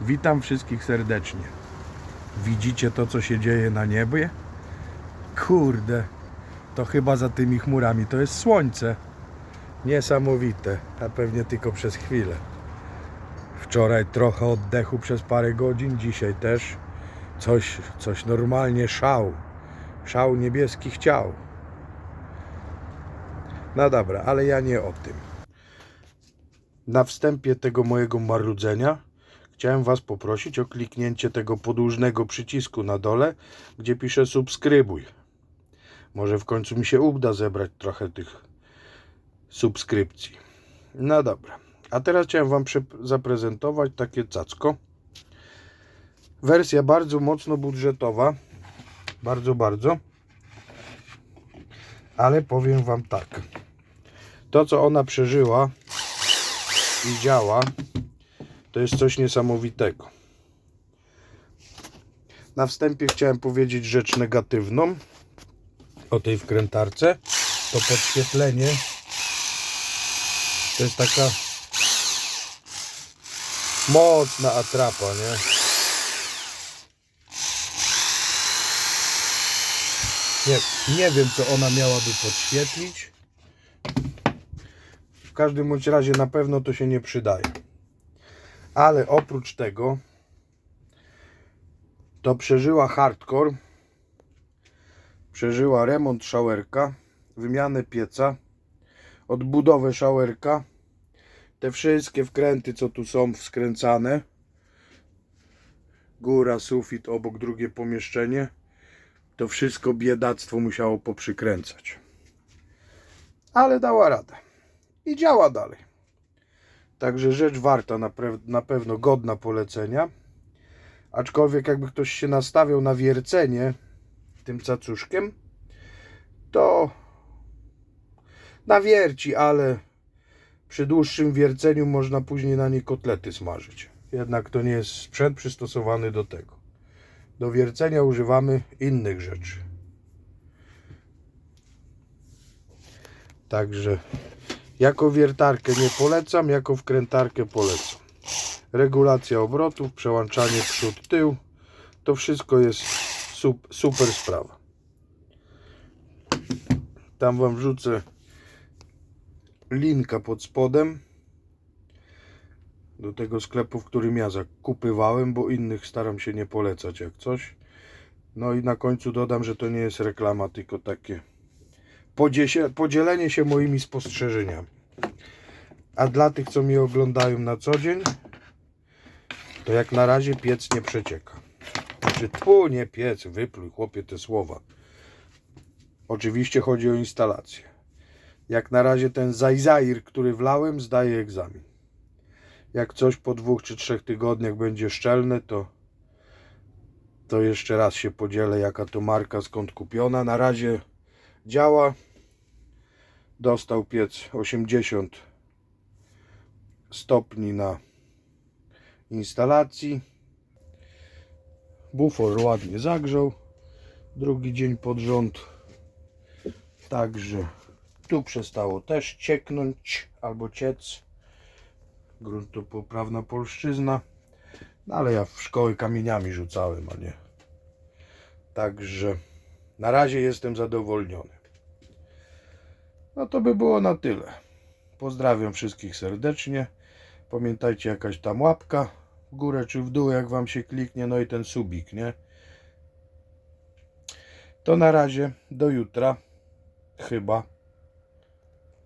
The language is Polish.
Witam wszystkich serdecznie. Widzicie to, co się dzieje na niebie? Kurde, to chyba za tymi chmurami to jest słońce. Niesamowite, a pewnie tylko przez chwilę. Wczoraj trochę oddechu przez parę godzin, dzisiaj też coś, coś normalnie szał. Szał niebieskich ciał. No dobra, ale ja nie o tym. Na wstępie tego mojego marudzenia chciałem Was poprosić o kliknięcie tego podłużnego przycisku na dole, gdzie pisze subskrybuj. Może w końcu mi się uda zebrać trochę tych subskrypcji. No dobra. A teraz chciałem Wam zaprezentować takie cacko. Wersja bardzo mocno budżetowa. Bardzo, bardzo. Ale powiem Wam tak. To, co ona przeżyła i działa, to jest coś niesamowitego. Na wstępie chciałem powiedzieć rzecz negatywną o tej wkrętarce. To podświetlenie to jest taka mocna atrapa, nie? Nie, nie wiem, co ona miałaby podświetlić. W każdym bądź razie na pewno to się nie przydaje. Ale oprócz tego to przeżyła hardcore, przeżyła remont szałerka, wymianę pieca, odbudowę szałerka, te wszystkie wkręty, co tu są wskręcane, góra, sufit, obok drugie pomieszczenie, to wszystko biedactwo musiało poprzykręcać. Ale dała radę i działa dalej. Także rzecz warta, na, na pewno godna polecenia. Aczkolwiek jakby ktoś się nastawiał na wiercenie tym cacuszkiem, to nawierci, ale przy dłuższym wierceniu można później na nie kotlety smażyć. Jednak to nie jest sprzęt przystosowany do tego. Do wiercenia używamy innych rzeczy. Także jako wiertarkę nie polecam, jako wkrętarkę polecam. Regulacja obrotów, przełączanie przód, tył. To wszystko jest sup, super sprawa. Tam Wam wrzucę linka pod spodem do tego sklepu, w którym ja zakupywałem, bo innych staram się nie polecać jak coś. No i na końcu dodam, że to nie jest reklama, tylko takie podzielenie się moimi spostrzeżeniami. A dla tych, co mnie oglądają na co dzień, to jak na razie piec nie przecieka. Znaczy, tfu, nie piec, wypluj chłopie te słowa. Oczywiście chodzi o instalację. Jak na razie ten zajzair, który wlałem, zdaje egzamin. Jak coś po dwóch czy trzech tygodniach będzie szczelne, to to jeszcze raz się podzielę, jaka to marka, skąd kupiona. Na razie działa. Dostał piec 80 stopni na instalacji. Bufor ładnie zagrzał. Drugi dzień pod rząd. Także tu przestało też cieknąć albo ciec. Gruntopoprawna polszczyzna. No ale ja w szkoły kamieniami rzucałem, a nie. Także na razie jestem zadowolniony. No to by było na tyle. Pozdrawiam wszystkich serdecznie. Pamiętajcie jakaś tam łapka w górę czy w dół, jak wam się kliknie, no i ten subik, nie? To na razie, do jutra, chyba.